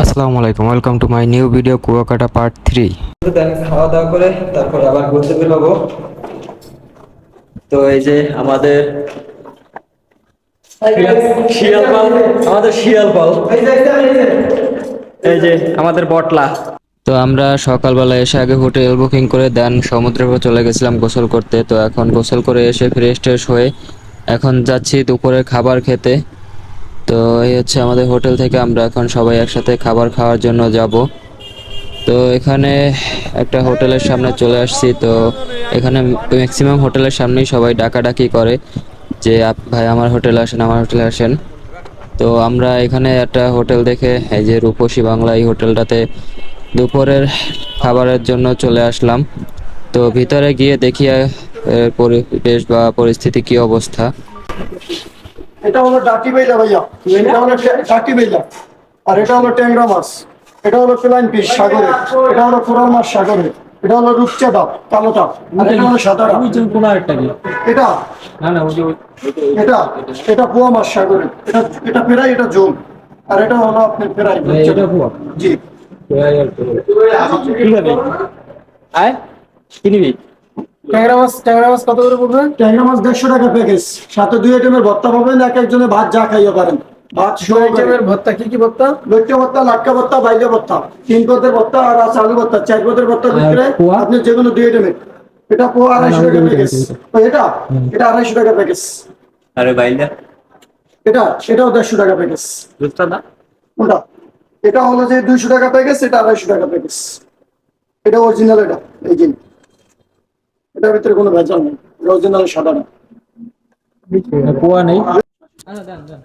আসসালামু আলাইকুম welcome to my new video Kuakata part three then খাওয়া দাওয়া করে তারপরে আবার ঘুরতে বের হব তো এই যে আমাদের শিয়াল পাল আমাদের শিয়াল পাল। এই যে আমাদের বটলা। তো আমরা সকালবেলা এসে আগে হোটেল বুকিং করে দেন সমুদ্রের উপর চলে গেছিলাম গোসল করতে। তো এখন গোসল করে এসে ফ্রেশ ট্রেশ হয়ে এখন যাচ্ছি দুপুরের খাবার খেতে। তো এই হচ্ছে আমাদের হোটেল থেকে আমরা এখন সবাই একসাথে খাবার খাওয়ার জন্য যাব। তো এখানে একটা হোটেলের সামনে চলে আসছি, তো এখানে ম্যাক্সিমাম হোটেলের সামনেই সবাই ডাকাডাকি করে যে ভাই, আমার হোটেলে আসেন, আমার হোটেলে আসেন। তো আমরা এখানে একটা হোটেল দেখে, এই যে রূপসী বাংলা এই হোটেলটাতে দুপুরের খাবারের জন্য চলে আসলাম। তো ভিতরে গিয়ে দেখি পরিবেশ বা পরিস্থিতি কি অবস্থা। এটা হলো ডাকি বেলা ভাইয়া। এটা হলো টে- ডাকি বেলা আর এটা হলো ট্যাংরা মাছ। এটা হলো প্লাইন পিস সাগরে। এটা হলো কোরাল মাছ সাগরে। এটা হলো রূপচাঁদা কালোটা আর এটা হলো সাদাটা এটা? এটা? এটা পোয়া মাছ সাগরে। এটা এটা ফেরাই এটা জোল। আর এটা হলো আপনার ফেরাই এটা পোয়া? জি। কীভাবে আয় কিনবি ট্যাংরা মাছ ট্যাংরা মাছ কত করে পড়বে? ট্যাংরা মাছ দেড়শো টাকা প্যাকেজ সাথে দুই আইটেমের ভর্তা পাবেন এক একজনে ভাত যা খাইয়ে পারেন। ভাত আইটেমের ভর্তা কি কি ভর্তা? লটকা ভর্তা লাটকা ভর্তা বাইলে ভর্তা। তিন পদের ভর্তা আর আছে আলু ভর্তা। চার পদের ভর্তার ভিতরে আপনি যে কোনো দুই আইটেমের এটা পোয়া আড়াইশো টাকা প্যাকেজ এটা? এটা আড়াইশো টাকা প্যাকেজ আরে বাইলা? এটা? এটাও দেড়শো টাকা প্যাকেজ বুঝতা না? কোনটা? এটা হলো যে দুইশো টাকা প্যাকেজ এটা আড়াইশো টাকা প্যাকেজ এটা অরিজিনাল এটা এই যে। এটার ভিতরে কোনো ভেজাল নেই অরিজিনাল সাদা না পোয়া নেই।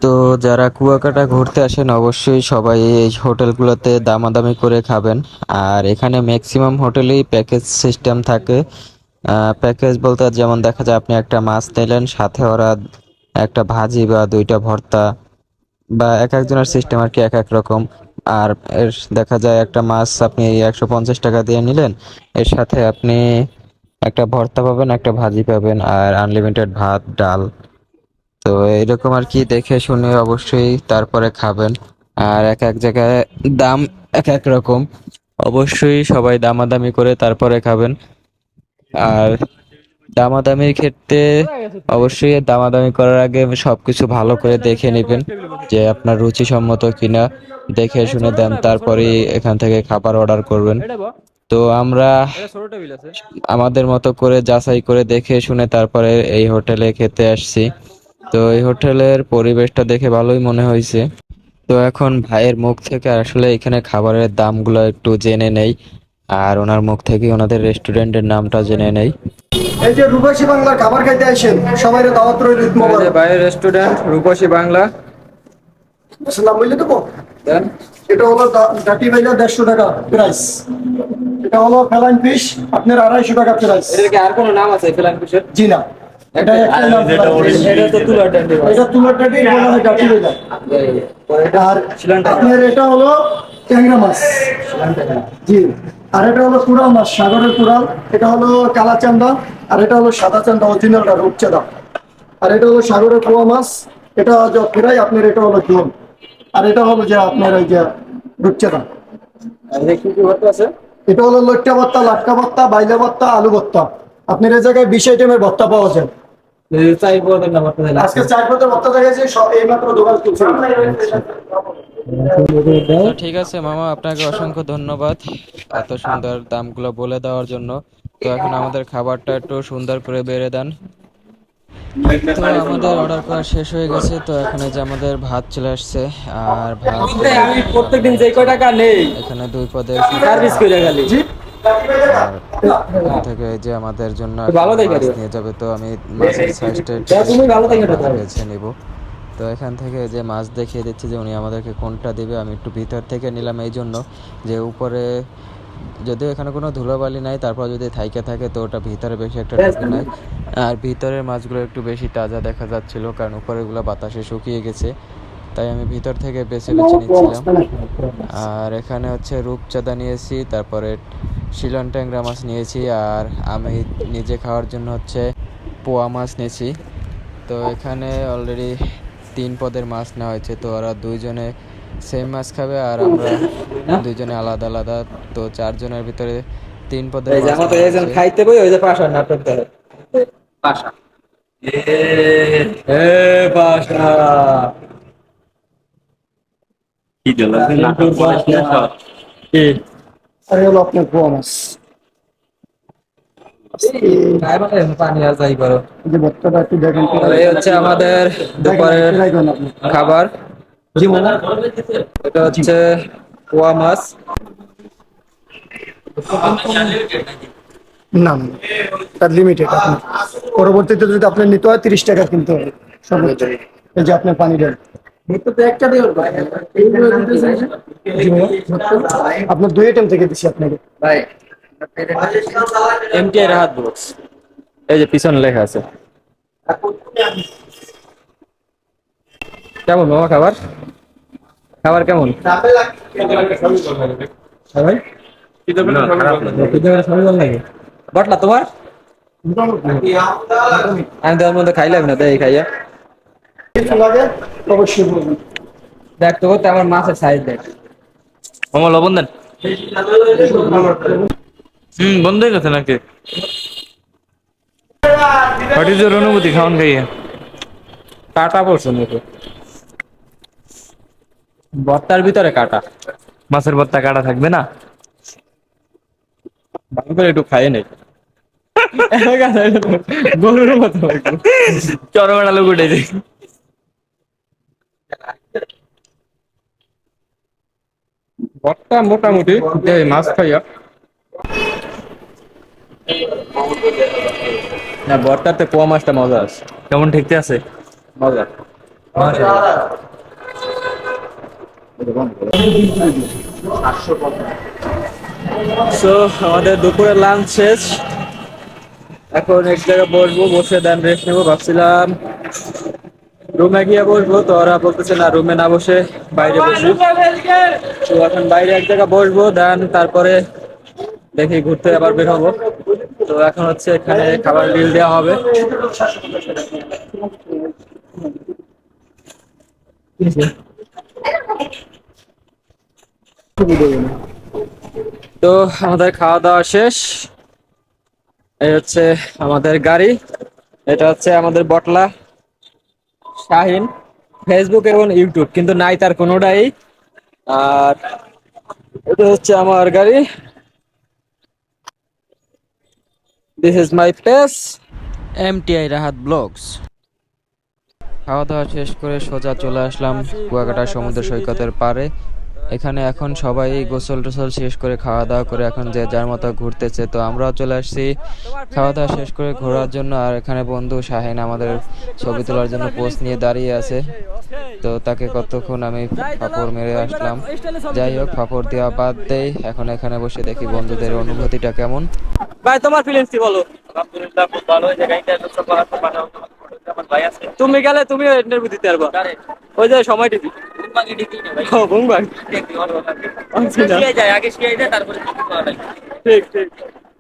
তো যারা কুয়াকাটা ঘুরতে আসেন অবশ্যই সবাই এই হোটেলগুলোতে দামাদামি করে খাবেন। আর এখানে ম্যাক্সিমাম হোটেলেই প্যাকেজ সিস্টেম থাকে। প্যাকেজ বলতে যেমন দেখা যায় আপনি একটা মাছ নিলেন সাথে ওরা একটা ভাজি বা দুইটা ভর্তা বা এক একজনের সিস্টেম আর কি এক এক রকম। আর এর দেখা যায় একটা মাছ আপনি একশো পঞ্চাশ টাকা দিয়ে নিলেন এর সাথে আপনি একটা ভর্তা পাবেন, একটা ভাজি পাবেন আর আনলিমিটেড ভাত, ডাল। তো এরকম আর কি দেখে শুনে অবশ্যই তারপরে খাবেন। আর এক এক জায়গায় দাম এক এক রকম। অবশ্যই সবাই দামাদামি করে তারপরে খাবেন। আর দামাদামির ক্ষেত্রে অবশ্যই দামাদামি করার আগে সবকিছু ভালো করে দেখে নেবেন যে আপনার রুচিসম্মত কিনা। দেখে শুনে দেন, তারপরেই এখান থেকে খাবার অর্ডার করবেন। তো আমরা ছোট টেবিল আছে। আমাদের মতো করে যাচাই করে দেখে শুনে তারপরে এই হোটেলে খেতে আসছি। তো এই হোটেলের পরিবেশটা দেখে ভালোই মনে হয়েছে। তো এখন ভাইয়ের মুখ থেকে আসলে এখানে খাবারের দামগুলো একটু জেনে নেই। আর ওনার মুখ থেকে ওনাদের রেস্টুরেন্টের নামটা জেনে নেই। এই যে রূপসী বাংলার খাবার খাইতে আসেন সবাই দাওয়াত রইল বাইরের রেস্টুরেন্ট রূপসী বাংলা। নাম বললে দেবো দেন। এটা হলো ডাটি ভাইয়া দেড়শো টাকা প্রাইস। এটা হলো ফেলাইন ফিশ আপনার আড়াইশো টাকা প্রাইস কি আর কোনো নাম আছে ফিলান ফিশের জি না এটা একটাই নাম এটা তো তুলার ডান্ডি এটা তুলার ডাটি বলা হয় ডাটি ভাইয়া আর আপনার এটা হলো ট্যাংরা মাছ জি আর এটা হলো কুড়াল মাছ সাগরের কুড়াল এটা হলো কালা চান্দা আর এটা হলো সাদা চান্দা অরিজিনালটা রূপচাঁদা আর এটা হলো সাগরের পোয়া মাছ এটা যে ফেরাই আপনার এটা হলো ঝোল আর এটা হলো যে আপনার ওই যে রূপচাঁদা কি কি আছে এটা হলো লটকা ভত্তা লাটকা ভত্তা বাইলা ভত্তা আলু ভত্তা আপনার এই জায়গায় বিশ আইটেমের ভত্তা পাওয়া যায়। আজকে চার পদের ভত্তা দেখাচ্ছি এইমাত্র দোকান ঠিক আছে মামা আপনাকে অসংখ্য ধন্যবাদ এত সুন্দর দামগুলো বলে দেওয়ার জন্য। তো এখন আমাদের খাবারটা একটু সুন্দর করে বেড়ে দেন। তো আমাদের অর্ডার করা শেষ হয়ে গেছে তো এখন এই যে আমাদের ভাত চলে আসছে আর ভাত আমি প্রত্যেকদিন যে কয় টাকা নেই। এখানে দুই পদের সার্ভিস করে এখান থেকে যে আমাদের জন্য ভালো নিয়ে যাবে তো আমি মাছের সাইজটা তুমি ভালো বেছে নিব। তো এখান থেকে যে মাছ দেখিয়ে দিচ্ছি যে উনি আমাদেরকে কোনটা দিবে আমি একটু ভিতর থেকে নিলাম এই জন্য যে উপরে যদিও এখানে কোনো ধুলোবালি নাই তারপর যদি থাইকে থাকে তো ওটা ভিতরে বেশি একটা ঢুকে নাই। আর ভিতরের মাছগুলো একটু বেশি তাজা দেখা যাচ্ছিল কারণ উপরেগুলো বাতাসে শুকিয়ে গেছে। তাই আমি ভিতর থেকে বেছে বেছে নিচ্ছিলাম। আর এখানে হচ্ছে রূপচাঁদা নিয়েছি তারপরে শিলন ট্যাংরা মাছ নিয়েছি আর আমি নিজে খাওয়ার জন্য হচ্ছে পোয়া মাছ নিয়েছি। তো এখানে অলরেডি তিন পদের মাছ নেওয়া হয়েছে তো ওরা দুইজনে সেম মাছ খাবে আর আমরা দুইজনে আলাদা আলাদা তো চারজনের ভিতরে তিন পদের এই যে মাছ তো একজন খাইতে বই ওই যে পাশার নাটক ধরে পাশা এ পাশা কি দিল নাটক আর আমাদের দুপুরের খাবার। এটা হচ্ছে পোয়া মাছ না না তার লিমিটেড আপনার পরবর্তীতে যদি আপনার নিতে হয় তিরিশ টাকা কিনতে হবে। সর্বোচ্চ। এই যে আপনার পানি দেন আপনার দুই আইটেম থেকে দিচ্ছি আপনাকে। এমটিআই রাহাত ব্লগস এই যে পিছনে লেখা আছে। কেমন মামা খাবার? খাবার কেমন? ভাই বটলা তোমার? আমি তোর মধ্যে খাইলাম না তাই খাইয়া। দেখ তো আমার মাছের সাইজ দেখ। লবণ দেন। হুম বন্ধ হয়ে গেছে নাকি? হোয়াট ইজ ইউর অনুভূতি? খাওয়ান খাইয়ে। কাটা পড়ছে মুখে বর্তার ভিতরে কাটা। মাছের ভর্তা কাটা থাকবে না? ভালো করে একটু খাইয়ে নেই। গরুর মতো। লাগছে। চরমের উঠেছে ভর্তা মোটামুটি এই মাছ খাইয়া। না ভর্তাতে পোয়া মাছটা মজা আছে। কেমন ঠিকতে আছে? মজা। So, আমাদের দুপুরের লাঞ্চ শেষ। এখন এক জায়গায় বসবো বসে দেন রেস্ট নেব ভাবছিলাম রুমে গিয়ে বসবো তো ওরা বলতেছে না রুমে না বসে বাইরে বসি তো এখন বাইরে এক জায়গায় বসবো দেন তারপরে দেখি ঘুরতে আবার বের হব। তো এখন হচ্ছে এখানে খাবার বিল দেওয়া হবে। তো আমাদের খাওয়া দাওয়া শেষ। এই হচ্ছে আমাদের গাড়ি, এটা হচ্ছে আমাদের বটলা, শাহিন ফেসবুক এবং ইউটিউব কিন্তু নাই তার কোনোটাই। আর এটা হচ্ছে আমার গাড়ি। This is my place MTI Rahat vlogs খাওয়া দাওয়া শেষ করে সোজা চলে আসলাম কুয়াকাটা সমুদ্র সৈকতের পারে এখানে এখন সবাই গোসল টোসল শেষ করে খাওয়া দাওয়া করে এখন যে যার মতো ঘুরতেছে। তো আমরাও চলে আসছি। খাওয়া দাওয়া শেষ করে ঘোরার জন্য আর এখানে বন্ধু শাহিন আমাদের ছবি তোলার জন্য পোস্ট নিয়ে দাঁড়িয়ে আছে। তো তাকে কতক্ষণ আমি ফাপড় মেরে আসলাম। যাই হোক ফাপড় দেওয়া বাদ দেই। এখন এখানে বসে দেখি বন্ধুদের অনুভূতিটা কেমন। ভাই তোমার ফিলিংস কি বলো? আলহামদুলিল্লাহ খুব ভালো। হয়েছে গাড়িটা এত সফল আছে বানাও আমার ভাই আছে। তুমি গেলে তুমি ইন্টারভিউ দিতে পারবা। ওই যে সময় টিভি ও বুমবাং যায় আগে শিয়াই যায় তারপরে ঠিক ঠিক।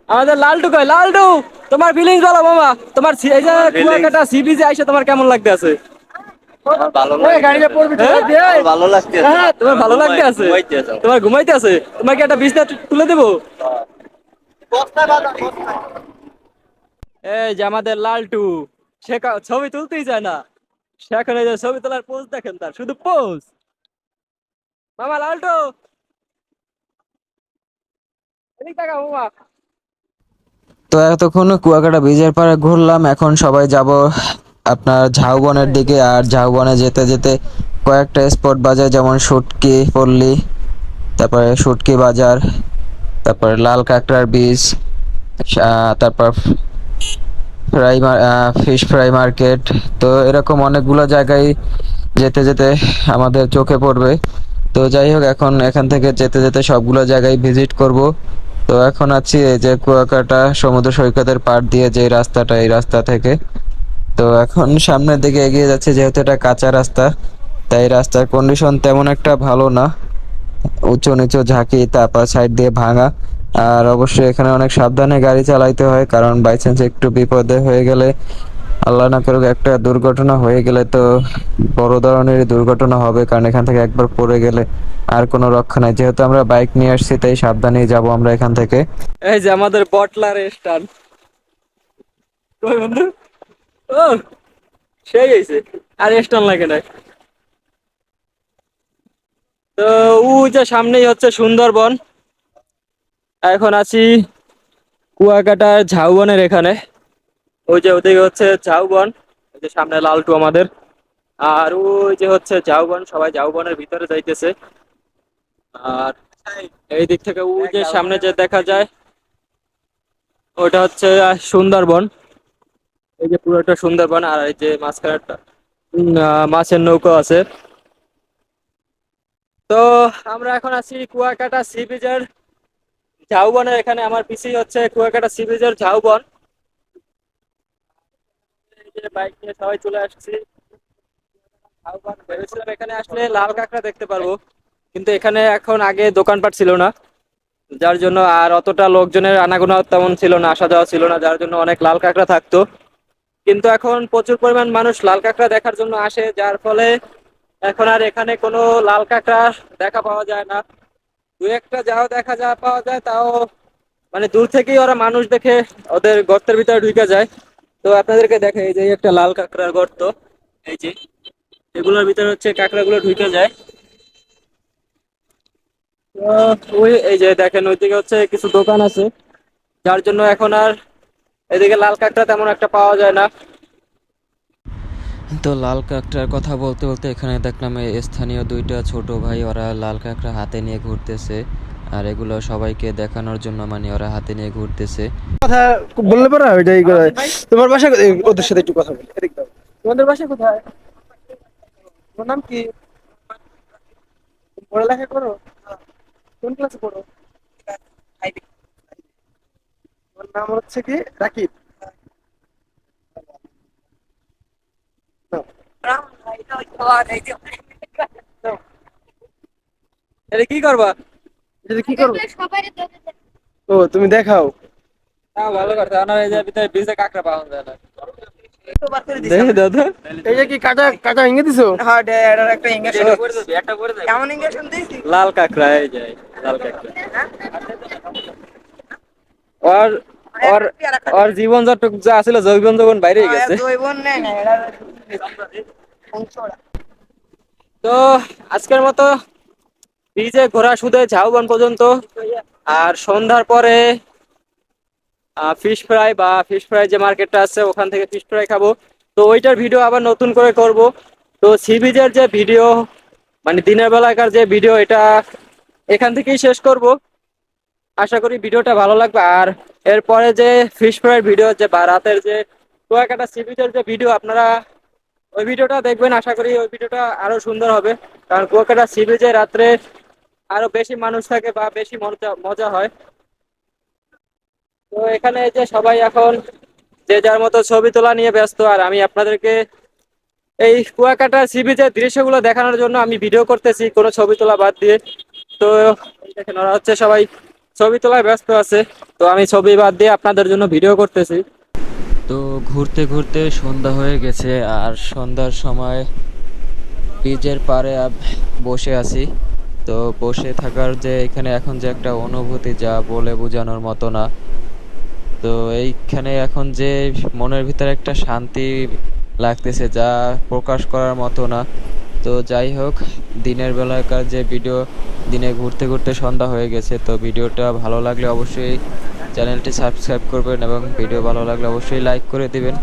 আমাদের লালটু কই? লালটু তোমার ফিলিংস বলো মামা? তোমার এই যে কুয়াকাটা সি বিচে আইসা তোমার কেমন লাগতে আছে? ভালো গাড়িটা পড়বি ভালো লাগছে। হ্যাঁ তোমার ভালো লাগতে আছে। ঘুমাইতে আছে। তোমার ঘুমাইতে আছে। তোমাকে একটা বিছনা তুলে দেবো? এই যে আমাদের লালটু সে ছবি তুলতেই যায় না। সে এখন এই যে ছবি তোলার পোজ দেখেন তার শুধু পোজ মামা লালটু তো। এতক্ষণ কুয়াকাটা ব্রিজের পাড়ে ঘুরলাম, এখন সবাই যাব আপনার ঝাউবনের দিকে, আর ঝাউবনে যেতে যেতে কয়েকটা স্পট বাজার যেমন সুটকি পল্লী, তারপরে সুটকি বাজার, তারপরে লাল কাঁকড়ার বীজ তারপর ফ্রাই ফিশ ফ্রাই মার্কেট তো এরকম অনেকগুলো জায়গায় যেতে যেতে আমাদের চোখে পড়বে। তো যাই হোক, এখন এখান থেকে যেতে যেতে সবগুলো জায়গায় ভিজিট করব। তো এখন আছি এই যে কুয়াকাটা সমুদ্র সৈকতের পাড় দিয়ে যে রাস্তাটা, এই রাস্তা থেকে। তো এখন সামনের দিকে এগিয়ে যাচ্ছে, যেহেতু এটা কাঁচা রাস্তা, তাই রাস্তার কন্ডিশন তেমন একটা ভালো না। উঁচু নিচু ঝাঁকি তারপর সাইড দিয়ে ভাঙা। আর অবশ্যই এখানে অনেক সাবধানে গাড়ি চালাইতে হয়, কারণ বাই চান্স একটু বিপদে হয়ে গেলে আল্লাহ না করুক, একটা দুর্ঘটনা হয়ে গেলে তো বড় ধরনের দুর্ঘটনা হবে, কারণ এখান থেকে একবার পড়ে গেলে আর কোনো রক্ষা নাই। যেহেতু আমরা বাইক নিয়ে আসছি, তাই সাবধানে যাব আমরা এখান থেকে। এই যে আমাদের বটলার স্টান কই বন্ধু? ও, সেই আর স্টান লাগে না তো ও যে সামনেই হচ্ছে সুন্দরবন। এখন আছি কুয়াকাটার ঝাউবনের এখানে। ওই যে ওদিকে হচ্ছে ঝাউবন ওই যে সামনে লালটু আমাদের। আর ওই যে হচ্ছে ঝাউবন, সবাই ঝাউবনের ভিতরে যাইতেছে। আর এই দিক থেকে ওই যে সামনে যে দেখা যায়, ওটা হচ্ছে সুন্দরবন। এই যে পুরোটা সুন্দরবন, আর এই যে মাঝখানে মাছের নৌকো আছে। তো আমরা এখন আছি কুয়াকাটা সি বিচের ঝাউবনের, এখানে আমার পিছিয়ে হচ্ছে কুয়াকাটা সি বিচের ঝাউবন। বাইক নিয়ে সবাই চলে আসছি। ভেবেছিলাম এখানে আসলে লাল কাঁকড়া দেখতে পারব, কিন্তু এখানে এখন আগে দোকানপাট ছিল না। যার জন্য আর অতটা লোকজনের আনাগোনা তেমন ছিল না, আসা যাওয়া ছিল না, যার জন্য অনেক লাল কাঁকড়া থাকতো। কিন্তু এখন প্রচুর পরিমাণ মানুষ লাল কাঁকড়া দেখার জন্য আসে, যার ফলে এখন আর এখানে কোনো লাল কাঁকড়া দেখা পাওয়া যায় না। দু একটা যাও দেখা যা পাওয়া যায়, তাও মানে দূর থেকেই ওরা মানুষ দেখে ওদের গর্তের ভিতরে ঢুকে যায়। তো আপনাদেরকে দেখে এই যে একটা লাল কাঁকড়ার গর্ত, এই যে। এগুলোর ভিতরে হচ্ছে কাঁকড়াগুলো ঢুকে যায়। ওই এই যে দেখেন, ওইদিকে হচ্ছে কিছু দোকান আছে, যার জন্য এখন আর এদিকে লাল কাঁকড়া তেমন একটা পাওয়া যায় না। তো লাল কাঁকড়ার কথা বলতে বলতে এখানে দেখলাম স্থানীয় দুইটা ছোট ভাই, ওরা লাল কাঁকড়া হাতে নিয়ে ঘুরতেছে। আর এগুলো সবাইকে দেখানোর জন্য মানে ওরা হাতে নিয়ে ঘুরতেছে। কথা বললে পারো এটাই তোমার বাসা ওদের সাথে একটু কথা বলি। তোমাদের বাসা কোথায়? তোমার নাম কি? পড়ালেখা করো? কোন ক্লাসে পড়ো? তোমার নাম হচ্ছে কি? রাকিব। এটা কি করবা? এটা কি করব ও তুমি দেখাও। হ্যাঁ ভালো কথা না এই যে ভিতরে বিজে কাঁকড়া পাওয়া যায় না। দাদা। এই যে কি কাটা কাটা ভেঙে দিছো? লাল কাঁকড়া এই যে লাল কাঁকড়া। ওর ওর জীবন যতটুকু যা আছিল জৈবন যখন বাইরে গেছে তো আজকের মতো ব্রিজে ঘোরা শুধু ঝাউবন পর্যন্ত। আর সন্ধ্যার পরে ফিশ ফ্রাই বা ফিশ ফ্রাই যে মার্কেটটা আছে, ওখান থেকে ফিশ ফ্রাই খাব। তো ওইটার ভিডিও আবার নতুন করে করব। তো সি বিচের যে ভিডিও মানে দিনের বেলাকার যে ভিডিও এটা এখান থেকেই শেষ করব। আশা করি ভিডিওটা ভালো লাগবে। আর এরপরে যে ফিশ ফ্রাই ভিডিও যে বা রাতের যে কুয়াকাটা সি বিচের যে ভিডিও আপনারা ওই ভিডিওটা দেখবেন। আশা করি ওই ভিডিওটা আরও সুন্দর হবে। কারণ কুয়াকাটা সি বিচে রাত্রে আরও বেশি মানুষ থাকে বা বেশি মজা হয়। তো এখানে যে সবাই এখন যে যার মতো ছবি তোলা নিয়ে ব্যস্ত, আর আমি আপনাদেরকে এই কুয়াকাটা সি বিচের দৃশ্যগুলো দেখানোর জন্য আমি ভিডিও করতেছি, কোনো ছবি তোলা বাদ দিয়ে। তো দেখেন, ওরা হচ্ছে সবাই ছবি তোলায় ব্যস্ত আছে। তো আমি ছবি বাদ দিয়ে আপনাদের জন্য ভিডিও করতেছি। তো ঘুরতে ঘুরতে সন্ধ্যা হয়ে গেছে, আর সন্ধ্যার সময় ব্রিজের পাড়ে বসে আছি। তো বসে থাকার যে এখানে এখন যে একটা অনুভূতি যা বলে বোঝানোর মতো না। তো এইখানে এখন যে মনের ভিতরে একটা শান্তি লাগতেছে যা প্রকাশ করার মতো না। তো যাই হোক, দিনের বেলাকার যে ভিডিও, দিনে ঘুরতে ঘুরতে সন্ধ্যা হয়ে গেছে। তো ভিডিওটা ভালো লাগলে অবশ্যই চ্যানেলটি সাবস্ক্রাইব করবেন এবং ভিডিও ভালো লাগলে অবশ্যই লাইক করে দিবেন।